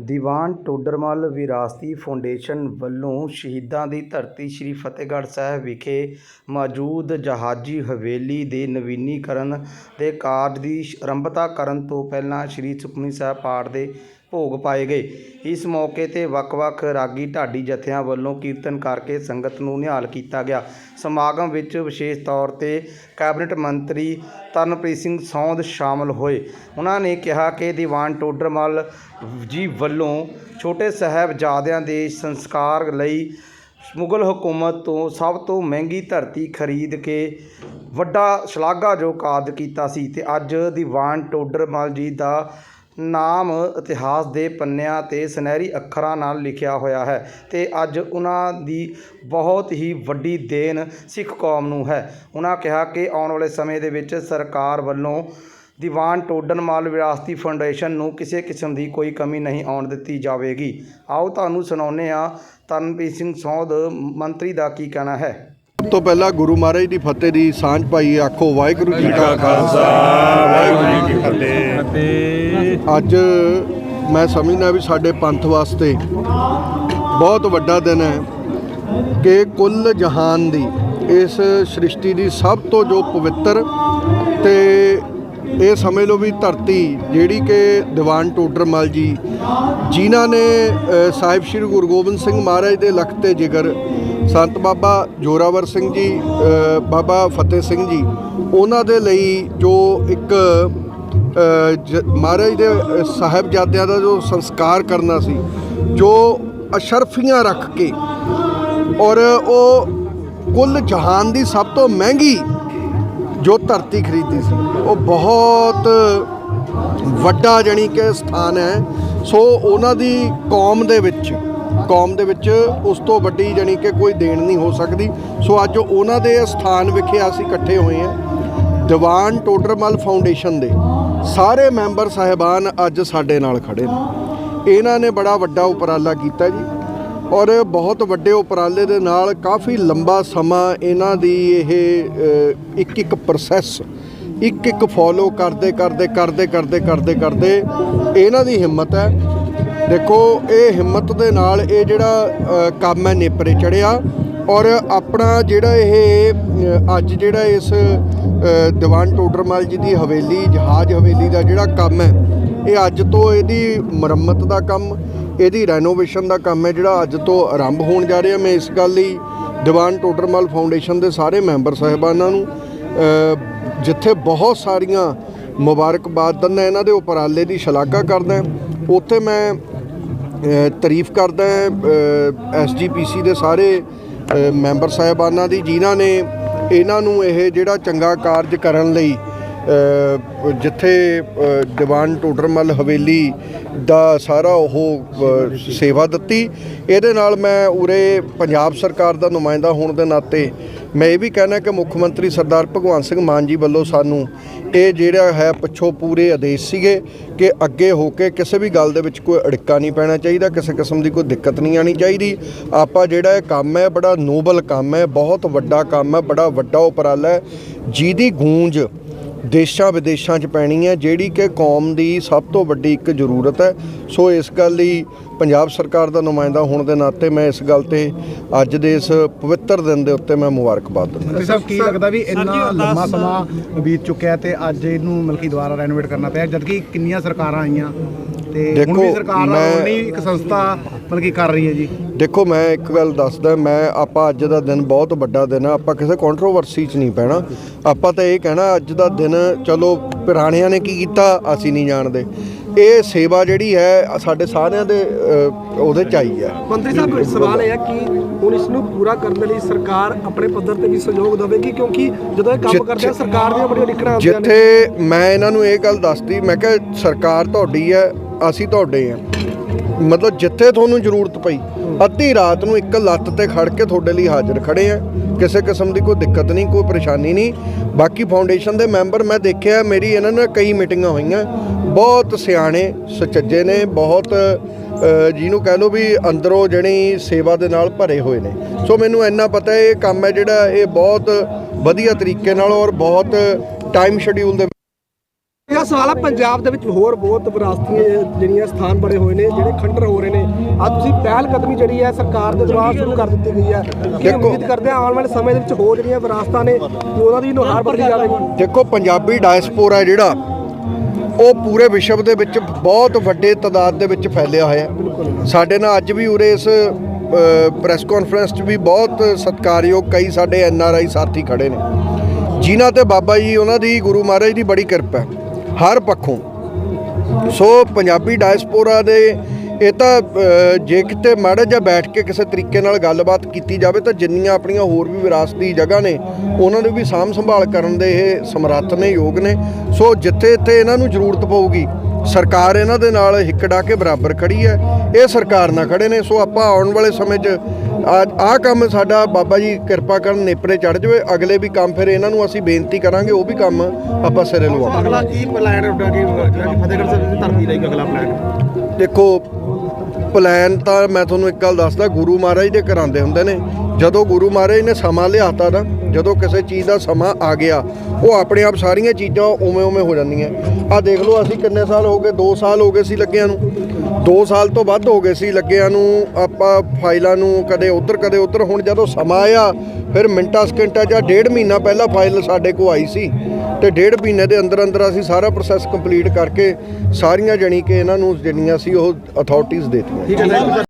ਦੀਵਾਨ ਟੋਡਰਮੱਲ ਵਿਰਾਸਤੀ ਫਾਊਂਡੇਸ਼ਨ ਵੱਲੋਂ ਸ਼ਹੀਦਾਂ ਦੀ ਧਰਤੀ ਸ੍ਰੀ ਫਤਿਹਗੜ੍ਹ ਸਾਹਿਬ ਵਿਖੇ ਮੌਜੂਦ ਜਹਾਜ਼ੀ ਹਵੇਲੀ ਦੇ ਨਵੀਨੀਕਰਨ ਦੇ ਕਾਰਜ ਦੀ ਆਰੰਭਤਾ ਕਰਨ ਤੋਂ ਪਹਿਲਾਂ ਸ੍ਰੀ ਸੁਖਮਨੀ ਸਾਹਿਬ ਪਾਠ ਦੇ ਭੋਗ ਪਾਏ ਗਏ। ਇਸ ਮੌਕੇ ਤੇ ਵੱਖ-ਵੱਖ ਰਾਗੀ ਢਾਡੀ ਜਥਿਆਂ ਵੱਲੋਂ ਕੀਰਤਨ ਕਰਕੇ ਸੰਗਤ ਨੂੰ ਨਿਹਾਲ ਕੀਤਾ ਗਿਆ। ਸਮਾਗਮ ਵਿੱਚ ਵਿਸ਼ੇਸ਼ ਤੌਰ ਤੇ ਕੈਬਨਿਟ ਮੰਤਰੀ ਤਰਨਪ੍ਰੀਤ ਸਿੰਘ ਸੌਂਦ ਸ਼ਾਮਲ ਹੋਏ। ਉਹਨਾਂ ਨੇ ਕਿਹਾ ਕਿ ਦੀਵਾਨ ਟੋਡਰਮਲ ਜੀ ਵੱਲੋਂ ਛੋਟੇ ਸਾਹਿਬਜ਼ਾਦਿਆਂ ਦੇ ਸੰਸਕਾਰ ਲਈ ਮੁਗਲ ਹਕੂਮਤ ਤੋਂ ਸਭ ਤੋਂ ਮਹਿੰਗੀ ਧਰਤੀ ਖਰੀਦ ਕੇ ਵੱਡਾ ਸ਼ਲਾਘਾਯੋਗ ਕਾਰਜ ਕੀਤਾ ਸੀ ਤੇ ਅੱਜ ਦੀਵਾਨ ਟੋਡਰਮਲ ਜੀ ਦਾ ਨਾਮ ਇਤਿਹਾਸ ਦੇ ਪੰਨਿਆਂ ਤੇ ਸੁਨਹਿਰੀ ਅੱਖਰਾਂ ਨਾਲ ਲਿਖਿਆ ਹੋਇਆ ਹੈ ਤੇ ਅੱਜ ਉਹਨਾਂ ਦੀ ਬਹੁਤ ਹੀ ਵੱਡੀ ਦੇਣ ਸਿੱਖ ਕੌਮ ਨੂੰ ਹੈ। ਉਹਨਾਂ ਕਿਹਾ ਕਿ ਆਉਣ ਵਾਲੇ ਸਮੇਂ ਦੇ ਵਿੱਚ ਸਰਕਾਰ ਵੱਲੋਂ ਦੀਵਾਨ ਟੋਡਰਮੱਲ ਵਿਰਾਸਤੀ ਫਾਊਂਡੇਸ਼ਨ ਨੂੰ ਕਿਸੇ ਕਿਸਮ ਦੀ ਕੋਈ ਕਮੀ ਨਹੀਂ ਆਉਣ ਦਿੱਤੀ ਜਾਵੇਗੀ। ਆਓ ਤੁਹਾਨੂੰ ਸੁਣਾਉਂਦੇ ਹਾਂ ਤਰਨਪ੍ਰੀਤ ਸਿੰਘ ਸੌਦ ਮੰਤਰੀ ਦਾ ਕੀ ਕਹਿਣਾ ਹੈ। ਸਭ ਤੋਂ ਪਹਿਲਾਂ ਗੁਰੂ ਮਹਾਰਾਜ ਦੀ ਫਤਿਹ ਦੀ ਸਾਂਝ ਪਾਈ ਆਖੋ ਵਾਹਿਗੁਰੂ ਜੀ ਕਾ ਖਾਲਸਾ ਵਾਹਿਗੁਰੂ ਜੀ ਕੀ ਫਤਿਹ। ਅੱਜ ਮੈਂ ਸਮਝਦਾ ਵੀ ਸਾਡੇ ਪੰਥ ਵਾਸਤੇ ਬਹੁਤ ਵੱਡਾ ਦਿਨ ਹੈ ਕਿ ਕੁੱਲ ਜਹਾਨ ਦੀ, ਇਸ ਸ੍ਰਿਸ਼ਟੀ ਦੀ ਸਭ ਤੋਂ ਜੋ ਪਵਿੱਤਰ ਤੇ ਇਹ ਸਮਝ ਲਓ ਵੀ ਧਰਤੀ ਜਿਹੜੀ ਕਿ ਦੀਵਾਨ ਟੋਡਰਮਲ ਜੀ, ਜਿਨ੍ਹਾਂ ਨੇ ਸਾਹਿਬ ਸ੍ਰੀ ਗੁਰੂ ਗੋਬਿੰਦ ਸਿੰਘ ਮਹਾਰਾਜ ਦੇ ਲਖਤ ਤੇ ਜਿਗਰ, ਸੰਤ ਬਾਬਾ ਜੋਰਾਵਰ ਸਿੰਘ ਜੀ ਬਾਬਾ ਫਤਿਹ ਸਿੰਘ ਜੀ, ਉਹਨਾਂ ਦੇ ਲਈ ਜੋ ਇੱਕ ਮਹਾਰਾਜ ਦੇ ਸਾਹਿਬਜ਼ਾਦਿਆਂ ਦਾ ਜੋ ਸੰਸਕਾਰ ਕਰਨਾ ਸੀ, ਜੋ ਅਸ਼ਰਫੀਆਂ ਰੱਖ ਕੇ ਔਰ ਉਹ ਕੁੱਲ ਜਹਾਨ ਦੀ ਸਭ ਤੋਂ ਮਹਿੰਗੀ ਜੋ ਧਰਤੀ ਖਰੀਦੀ ਸੀ, ਉਹ ਬਹੁਤ ਵੱਡਾ ਜਣੀ ਕਿ ਸਥਾਨ ਹੈ। ਸੋ ਉਹਨਾਂ ਦੀ ਕੌਮ ਦੇ ਵਿੱਚ, ਕੌਮ ਦੇ ਵਿੱਚ ਉਸ ਤੋਂ ਵੱਡੀ ਜਣੀ ਕਿ ਕੋਈ ਦੇਣ ਨਹੀਂ ਹੋ ਸਕਦੀ। ਸੋ ਅੱਜ ਉਹਨਾਂ ਦੇ ਸਥਾਨ ਵਿਖੇ ਅਸੀਂ ਇਕੱਠੇ ਹੋਏ ਹਾਂ। ਦੀਵਾਨ ਟੋਡਰਮਲ ਫਾਊਂਡੇਸ਼ਨ ਦੇ ਸਾਰੇ ਮੈਂਬਰ ਸਾਹਿਬਾਨ ਅੱਜ ਸਾਡੇ ਨਾਲ ਖੜੇ ਨੇ। ਇਹਨਾਂ ਨੇ ਬੜਾ ਵੱਡਾ ਉਪਰਾਲਾ ਕੀਤਾ ਜੀ ਔਰ ਬਹੁਤ ਵੱਡੇ ਉਪਰਾਲੇ ਦੇ ਨਾਲ ਕਾਫੀ ਲੰਬਾ ਸਮਾਂ ਇਹਨਾਂ ਦੀ ਇਹ ਇੱਕ ਇੱਕ ਪ੍ਰੋਸੈਸ ਇੱਕ ਇੱਕ ਫੋਲੋ ਕਰਦੇ ਕਰਦੇ ਕਰਦੇ ਕਰਦੇ ਕਰਦੇ ਕਰਦੇ ਇਹਨਾਂ ਦੀ ਹਿੰਮਤ ਹੈ। ਦੇਖੋ, ਇਹ ਹਿੰਮਤ ਦੇ ਨਾਲ ਇਹ ਜਿਹੜਾ ਕੰਮ ਹੈ ਨੇਪਰੇ ਚੜਿਆ। ਔਰ ਆਪਣਾ ਜਿਹੜਾ ਇਹ ਅੱਜ ਜਿਹੜਾ ਇਸ ਦੀਵਾਨ ਟੋਡਰਮਲ ਜੀ ਦੀ ਹਵੇਲੀ, ਜਹਾਜ਼ ਹਵੇਲੀ ਦਾ ਜਿਹੜਾ ਕੰਮ ਹੈ, ਇਹ ਅੱਜ ਤੋਂ ਇਹਦੀ ਮੁਰੰਮਤ ਦਾ ਕੰਮ, ਇਹਦੀ ਰੈਨੋਵੇਸ਼ਨ ਦਾ ਕੰਮ ਹੈ, ਜਿਹੜਾ ਅੱਜ ਤੋਂ ਆਰੰਭ ਹੋਣ ਜਾ ਰਿਹਾ। ਮੈਂ ਇਸ ਗੱਲ ਲਈ ਦੀਵਾਨ ਟੋਡਰਮਲ ਫਾਊਂਡੇਸ਼ਨ ਦੇ ਸਾਰੇ ਮੈਂਬਰ ਸਾਹਿਬਾਨਾਂ ਨੂੰ ਜਿੱਥੇ ਬਹੁਤ ਸਾਰੀਆਂ ਮੁਬਾਰਕਬਾਦ ਦਿੰਦਾ ਇਹਨਾਂ ਦੇ ਉਪਰਾਲੇ ਦੀ ਸ਼ਲਾਘਾ ਕਰਦਾ ਉੱਥੇ ਮੈਂ ਤਾਰੀਫ ਕਰਦਾ ਐਸਜੀਪੀਸੀ ਦੇ ਸਾਰੇ ਮੈਂਬਰ ਸਾਹਿਬਾਨਾਂ ਦੀ, ਜਿਨ੍ਹਾਂ ਨੇ ਇਹਨਾਂ ਨੂੰ ਇਹ ਜਿਹੜਾ ਚੰਗਾ ਕਾਰਜ ਕਰਨ ਲਈ ਜਿੱਥੇ ਦੀਵਾਨ ਟੋਡਰਮਲ ਹਵੇਲੀ ਦਾ ਸਾਰਾ ਉਹ ਸੇਵਾ ਦਿੱਤੀ। ਇਹਦੇ ਨਾਲ ਮੈਂ ਉਰੇ ਪੰਜਾਬ ਸਰਕਾਰ ਦਾ ਨੁਮਾਇੰਦਾ ਹੋਣ ਦੇ ਨਾਤੇ ਮੈਂ ਇਹ ਵੀ ਕਹਿਣਾ ਕਿ ਮੁੱਖ ਮੰਤਰੀ ਸਰਦਾਰ ਭਗਵੰਤ ਸਿੰਘ ਮਾਨ ਜੀ ਵੱਲੋਂ ਸਾਨੂੰ ਇਹ ਜਿਹੜਾ ਹੈ, ਪਿੱਛੋਂ ਪੂਰੇ ਆਦੇਸ਼ ਸੀਗੇ ਕਿ ਅੱਗੇ ਹੋ ਕੇ ਕਿਸੇ ਵੀ ਗੱਲ ਦੇ ਵਿੱਚ ਕੋਈ ਅੜਿੱਕਾ ਨਹੀਂ ਪੈਣਾ ਚਾਹੀਦਾ, ਕਿਸੇ ਕਿਸਮ ਦੀ ਕੋਈ ਦਿੱਕਤ ਨਹੀਂ ਆਣੀ ਚਾਹੀਦੀ। ਆਪਾਂ ਜਿਹੜਾ ਇਹ ਕੰਮ ਹੈ, ਬੜਾ ਨੋਬਲ ਕੰਮ ਹੈ, ਬਹੁਤ ਵੱਡਾ ਕੰਮ ਹੈ, ਬੜਾ ਵੱਡਾ ਉਪਰਾਲਾ ਹੈ। ਜਿਹਦੀ ਗੂੰਜ ਦੇਸ਼ਾਂ ਵਿਦੇਸ਼ਾਂ 'ਚ ਪੈਣੀ ਹੈ ਜਿਹੜੀ ਕਿ ਕੌਮ ਦੀ ਸਭ ਤੋਂ ਵੱਡੀ ਇੱਕ ਜ਼ਰੂਰਤ ਹੈ। ਸੋ ਇਸ ਗੱਲ ਲਈ ਪੰਜਾਬ ਸਰਕਾਰ ਦਾ ਨੁਮਾਇੰਦਾ ਹੋਣ ਦੇ ਨਾਤੇ ਮੈਂ ਇਸ ਗੱਲ ਤੇ ਅੱਜ ਦੇ ਇਸ ਪਵਿੱਤਰ ਦਿਨ ਦੇ ਉੱਤੇ ਮੈਂ ਮੁਬਾਰਕਬਾਦ ਦਿੰਦਾ ਸਾਹਿਬ ਕੀ ਲੱਗਦਾ ਵੀ ਇੰਨਾ ਲੰਮਾ ਸਮਾਂ ਬੀਤ ਚੁੱਕਿਆ ਤੇ ਅੱਜ ਇਹਨੂੰ ਮਲਕੀ ਦੁਬਾਰਾ ਰੈਨੋਵੇਟ ਕਰਨਾ ਪਿਆ ਜਦਕਿ ਕਿੰਨੀਆਂ ਸਰਕਾਰਾਂ ਆਈਆਂ ਤੇ ਹੁਣ ਦੇਖੋ, ਵੀ ਸਰਕਾਰ ਨਾਲ ਮੈਂ- ਉਨੀ ਇੱਕ ਸੰਸਥਾ ਮਲਕੀ ਕਰ ਰਹੀ ਹੈ ਜੀ। ਦੇਖੋ ਮੈਂ ਇੱਕ ਗੱਲ ਦੱਸਦਾ ਮੈਂ ਆਪਾਂ ਅੱਜ ਦਾ ਦਿਨ ਬਹੁਤ ਵੱਡਾ ਦਿਨ ਆ। ਆਪਾਂ ਕਿਸੇ ਕੰਟਰੋਵਰਸੀ 'ਚ ਨਹੀਂ ਪੈਣਾ। ਆਪਾਂ ਤਾਂ ਇਹ ਕਹਿਣਾ ਅੱਜ ਦਾ ਦਿਨ ਚਲੋ ਪੁਰਾਣਿਆਂ ਨੇ ਕੀ ਕੀਤਾ ਅਸੀਂ ਨਹੀਂ ਜਾਣਦੇ। ਇਹ ਸੇਵਾ ਜਿਹੜੀ ਹੈ ਸਾਡੇ ਸਾਰਿਆਂ ਦੇ ਉਹਦੇ ਚ ਆਈ ਹੈ। ਮੰਤਰੀ ਸਾਹਿਬ ਸਵਾਲ ਇਹ ਹੈ ਕਿ ਹੁਣ ਇਸ ਨੂੰ ਪੂਰਾ ਕਰਨ ਦੇ ਲਈ ਸਰਕਾਰ ਆਪਣੇ ਪੱਧਰ ਤੇ ਵੀ ਸਹਿਯੋਗ ਦੇਵੇਗੀ? ਕਿਉਂਕਿ ਜਦੋਂ ਇਹ ਕੰਮ ਜਿੱਥੇ- ਕਰਦੇ ਆ ਸਰਕਾਰ ਦੀਆਂ ਬੜੀਆਂ ਨਿਕੜਾਂ ਆਉਂਦੀਆਂ ਨੇ। ਜਿੱਥੇ ਮੈਂ ਇਹਨਾਂ ਨੂੰ ਇਹ ਗੱਲ ਦੱਸਦੀ ਮੈਂ ਕਿਹਾ ਸਰਕਾਰ ਤੁਹਾਡੀ ਹੈ ਅਸੀਂ ਤੁਹਾਡੇ ਆ ਮਤਲਬ ਜਿੱਥੇ ਤੁਹਾਨੂੰ ਜ਼ਰੂਰਤ ਪਈ ਅੱਧੀ ਰਾਤ ਨੂੰ ਇੱਕ ਲੱਤ ਤੇ ਖੜ ਕੇ ਤੁਹਾਡੇ ਲਈ ਹਾਜ਼ਰ ਖੜੇ ਆ। ਕਿਸੇ ਕਿਸਮ ਦੀ ਕੋਈ ਦਿੱਕਤ ਨਹੀਂ, ਕੋਈ ਪਰੇਸ਼ਾਨੀ ਨਹੀਂ। ਬਾਕੀ ਫਾਊਂਡੇਸ਼ਨ ਦੇ ਮੈਂਬਰ ਮੈਂ ਦੇਖਿਆ, ਮੇਰੀ ਇਹਨਾਂ ਨਾਲ ਕਈ ਮੀਟਿੰਗਾਂ ਹੋਈਆਂ। ਬਹੁਤ ਸਿਆਣੇ, ਸੁਚੱਜੇ ਨੇ, ਬਹੁਤ ਜਿਹਨੂੰ ਕਹਿ ਲਓ ਵੀ ਅੰਦਰੋਂ ਜਣੀ ਸੇਵਾ ਦੇ ਨਾਲ ਭਰੇ ਹੋਏ ਨੇ। ਸੋ ਮੈਨੂੰ ਇੰਨਾ ਪਤਾ ਹੈ ਇਹ ਕੰਮ ਹੈ ਜਿਹੜਾ ਇਹ ਬਹੁਤ ਵਧੀਆ ਤਰੀਕੇ ਨਾਲ ਔਰ ਬਹੁਤ ਟਾਈਮ ਸ਼ਡਿਊਲ ਦੇ ਮੇਰਾ ਸਵਾਲ ਹੈ ਪੰਜਾਬ ਦੇ ਵਿੱਚ ਹੋਰ ਬਹੁਤ ਵਿਰਾਸਤੀ ਜਿਹੜੀਆਂ ਸਥਾਨ ਬੜੇ ਹੋਏ ਨੇ ਜਿਹੜੇ ਖੰਡਰ ਹੋ ਰਹੇ ਨੇ। ਆ ਤੁਸੀਂ ਪਹਿਲ ਕਦਮੀ ਜਿਹੜੀ ਹੈ ਸਰਕਾਰ ਦੇ ਦੁਆਰਾ ਸ਼ੁਰੂ ਕਰ ਦਿੱਤੀ ਗਈ ਹੈ। ਕੀ ਉਮੀਦ ਕਰਦੇ ਆ ਆਉਣ ਵਾਲੇ ਸਮੇਂ ਦੇ ਵਿੱਚ ਹੋਰ ਜਿਹੜੀਆਂ ਵਿਰਾਸਤਾਂ ਨੇ ਉਹਨਾਂ ਦੀ ਨੁਹਾਰ ਬਦਲੀ ਜਾਵੇਗੀ? ਦੇਖੋ ਪੰਜਾਬੀ ਡਾਇਸਪੋਰਾ ਜਿਹੜਾ ਉਹ ਪੂਰੇ ਵਿਸ਼ਵ ਦੇ ਵਿੱਚ ਬਹੁਤ ਵੱਡੇ ਤਾਦਾਦ ਦੇ ਵਿੱਚ ਫੈਲਿਆ ਹੋਇਆ ਹੈ। ਸਾਡੇ ਨਾਲ ਅੱਜ ਵੀ ਉਰੇ ਇਸ ਪ੍ਰੈਸ ਕਾਨਫਰੰਸ 'ਚ ਵੀ ਬਹੁਤ ਸਤਿਕਾਰਯੋਗ ਕਈ ਸਾਡੇ ਐਨ ਆਰ ਆਈ ਸਾਥੀ ਖੜੇ ਨੇ। ਜਿਨ੍ਹਾਂ ਤੇ ਬਾਬਾ ਜੀ ਉਹਨਾਂ ਦੀ ਗੁਰੂ ਮਹਾਰਾਜ ਦੀ ਬੜੀ ਕਿਰਪਾ ਹੈ। ਹਰ ਪੱਖੋਂ। ਸੋ ਪੰਜਾਬੀ ਡਾਇਸਪੋਰਾ ਦੇ ਇਹ ਤਾਂ ਜੇ ਕਿਤੇ ਮਾੜਾ ਜਿਹਾ ਬੈਠ ਕੇ ਕਿਸੇ ਤਰੀਕੇ ਨਾਲ ਗੱਲਬਾਤ ਕੀਤੀ ਜਾਵੇ ਤਾਂ ਜਿੰਨੀਆਂ ਆਪਣੀਆਂ ਹੋਰ ਵੀ ਵਿਰਾਸਤੀ ਜਗ੍ਹਾ ਨੇ, ਉਹਨਾਂ ਨੂੰ ਵੀ ਸਾਂਭ ਸੰਭਾਲ ਕਰਨ ਦੇ ਇਹ ਸਮਰੱਥ ਨੇ, ਯੋਗ ਨੇ। ਸੋ ਜਿੱਥੇ ਇੱਥੇ ਇਹਨਾਂ ਨੂੰ ਜ਼ਰੂਰਤ ਪਊਗੀ, ਸਰਕਾਰ ਇਹਨਾਂ ਦੇ ਨਾਲ ਹਿੱਕ ਡਾ ਕੇ ਬਰਾਬਰ ਖੜੀ ਹੈ। ਇਹ ਸਰਕਾਰ ਨਾਲ ਖੜੇ ਨੇ। ਸੋ ਆਪਾਂ ਆਉਣ ਵਾਲੇ ਸਮੇਂ 'ਚ ਆਹ ਕੰਮ ਸਾਡਾ ਬਾਬਾ ਜੀ ਕਿਰਪਾ ਕਰਨ ਨੇਪਰੇ ਚੜ ਜਾਵੇ। ਅਗਲੇ ਵੀ ਕੰਮ ਫਿਰ ਇਹਨਾਂ ਨੂੰ ਅਸੀਂ ਬੇਨਤੀ ਕਰਾਂਗੇ ਉਹ ਵੀ ਕੰਮ ਆਪਾਂ ਸਿਰੇ ਲਵਾਵਾਂਗੇ ਅਗਲਾ ਕੀ ਪਲਾਨ ਤੁਹਾਡਾ ਕਿ ਫਤਿਹਗੜ੍ਹ ਸਾਹਿਬ ਦੀ ਧਰਤੀ ਲਈ ਅਗਲਾ ਪਲਾਨ ਦੇਖੋ ਪਲਾਨ ਤਾਂ ਮੈਂ ਤੁਹਾਨੂੰ ਇੱਕ ਗੱਲ ਦੱਸਦਾ ਗੁਰੂ ਮਹਾਰਾਜ ਦੇ ਕਰਾਉਂਦੇ ਹੁੰਦੇ ਨੇ। ਜਦੋਂ ਗੁਰੂ ਮਹਾਰਾਜ ਨੇ ਸਮਾਂ ਲਿਆਤਾ ਨਾ ਜਦੋਂ ਕਿਸੇ ਚੀਜ਼ ਦਾ ਸਮਾਂ ਆ ਗਿਆ, ਉਹ ਆਪਣੇ ਆਪ ਸਾਰੀਆਂ ਚੀਜ਼ਾਂ ਉਵੇਂ ਉਵੇਂ ਹੋ ਜਾਂਦੀਆਂ। ਆ ਦੇਖ ਲਓ, ਅਸੀਂ ਕਿੰਨੇ ਸਾਲ ਹੋ ਗਏ 2 ਸਾਲ ਹੋ ਗਏ ਸੀ ਲੱਗਿਆਂ ਨੂੰ। 2 ਸਾਲ ਤੋਂ ਵੱਧ ਹੋ ਗਏ ਸੀ ਲੱਗਿਆਂ ਨੂੰ, ਆਪਾਂ ਫਾਈਲਾਂ ਨੂੰ ਕਦੇ ਉਧਰ ਕਦੇ ਉਧਰ। ਹੁਣ ਜਦੋਂ ਸਮਾਂ ਆਇਆ, ਫਿਰ ਮਿੰਟਾਂ, ਸਕਿੰਟਾਂ ਜਾਂ ਡੇਢ ਮਹੀਨਾ ਪਹਿਲਾਂ ਫਾਈਲ ਸਾਡੇ ਕੋਲ ਆਈ ਸੀ। ਤੇ ਡੇਢ ਮਹੀਨੇ ਦੇ ਅੰਦਰ ਅੰਦਰ ਅਸੀਂ ਸਾਰਾ ਪ੍ਰੋਸੈਸ ਕੰਪਲੀਟ ਕਰਕੇ ਸਾਰੀਆਂ ਜਣੀ ਕਿ ਇਹਨਾਂ ਨੂੰ ਜਿੰਨੀਆਂ ਸੀ ਉਹ ਅਥਾਰਟੀਆਂ ਦੇਤੀਆਂ। ਠੀਕ